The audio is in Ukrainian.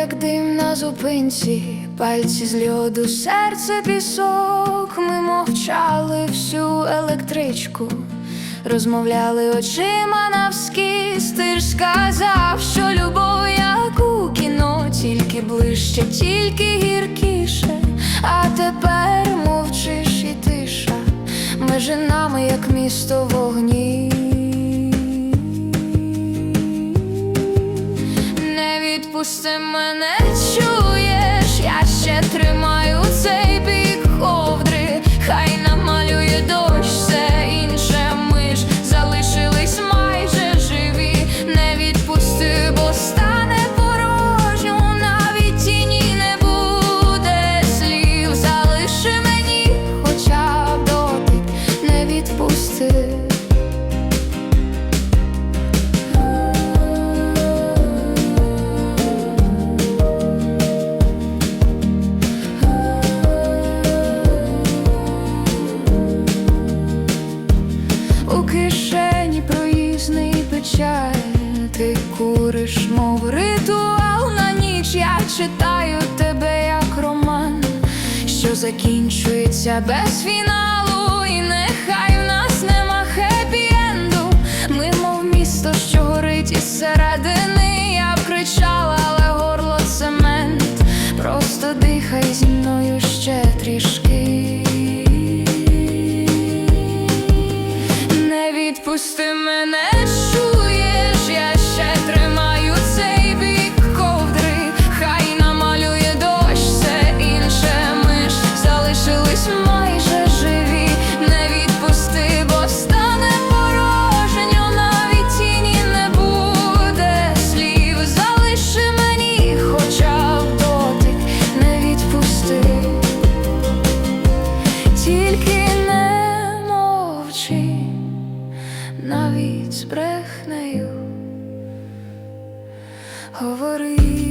як дим на зупинці, пальці з льоду, серце пісок. Ми мовчали всю електричку, розмовляли очима навскіз. Ти ж сказав, що любов, як у кіно, тільки ближче, тільки гіркіше. А тепер мовчиш і тиша, межи нами, як місто вогні. Відпусти мене, чуєш, У кишені проїзний печаль, ти куриш, мов ритуал на ніч. Я читаю тебе як роман, що закінчується без фіналу, і нехай stimmen навіть брехнею говори.